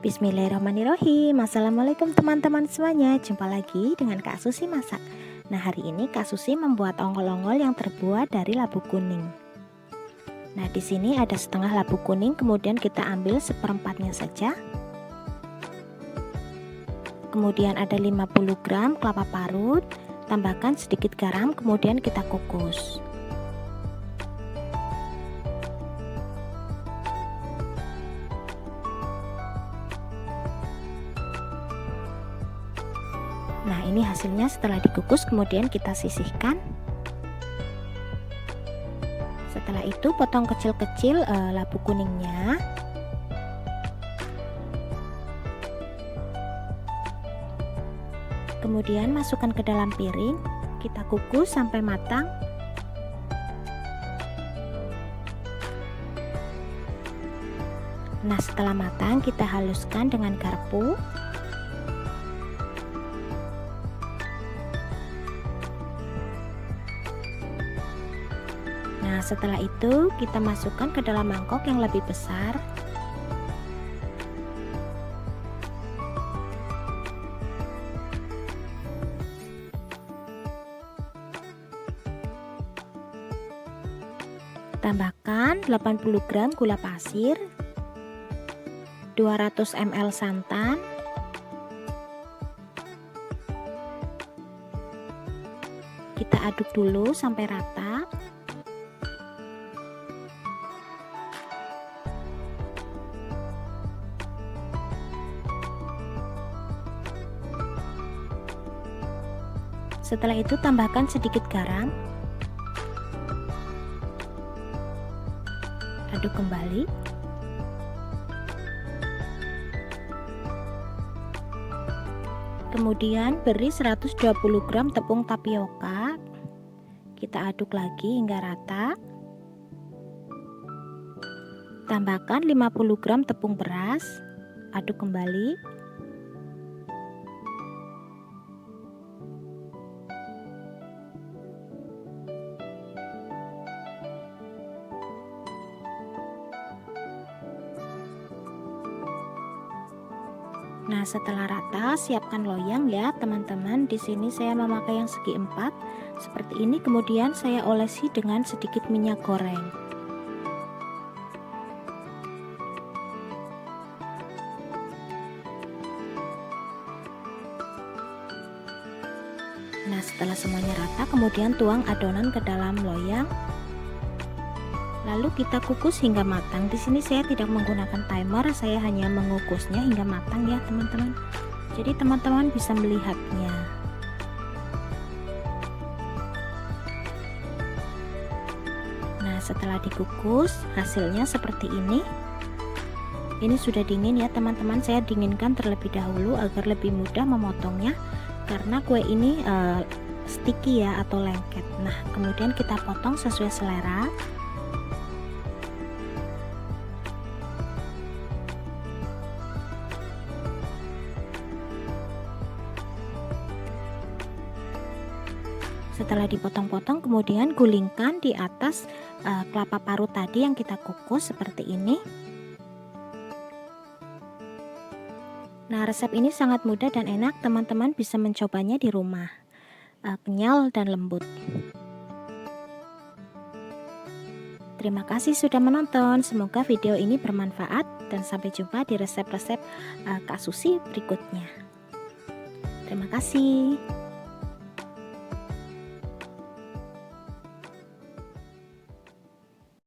Bismillahirrahmanirrahim. Assalamualaikum teman-teman semuanya. Jumpa lagi dengan Kak Susi Masak. Nah hari ini Kak Susi membuat ongol-ongol yang terbuat dari labu kuning. Nah di sini ada setengah labu kuning Kemudian kita ambil seperempatnya saja. Kemudian ada 50 gram kelapa parut Tambahkan sedikit garam Kemudian kita kukus Nah ini hasilnya setelah dikukus kemudian kita sisihkan. Setelah itu potong kecil-kecil e, labu kuningnya. Kemudian masukkan ke dalam piring. Kita kukus sampai matang. Nah setelah matang kita haluskan dengan garpu Nah, setelah itu kita masukkan ke dalam mangkok yang lebih besar. Tambahkan 80 gram gula pasir, 200 ml santan, kita aduk dulu sampai rata. Setelah itu tambahkan sedikit garam. Aduk kembali. Kemudian beri 120 gram tepung tapioka. Kita aduk lagi hingga rata. Tambahkan 50 gram tepung beras. Aduk kembali. Nah, setelah rata, siapkan loyang ya, teman-teman. Di sini saya memakai yang segi empat, seperti ini. Kemudian saya olesi dengan sedikit minyak goreng. Nah, setelah semuanya rata, kemudian tuang adonan ke dalam loyang Lalu kita kukus hingga matang. Di sini saya tidak menggunakan timer, saya hanya mengukusnya hingga matang ya, teman-teman. Jadi teman-teman bisa melihatnya. Nah, setelah dikukus, hasilnya seperti ini. Ini sudah dingin ya, teman-teman. Saya dinginkan terlebih dahulu agar lebih mudah memotongnya karena kue ini uh, sticky ya atau lengket. Nah, kemudian kita potong sesuai selera. Setelah dipotong-potong kemudian gulingkan di atas uh, kelapa parut tadi yang kita kukus seperti ini. Nah, resep ini sangat mudah dan enak, teman-teman bisa mencobanya di rumah. Uh, kenyal dan lembut. Terima kasih sudah menonton. Semoga video ini bermanfaat dan sampai jumpa di resep-resep uh, Kak Susi berikutnya. Terima kasih.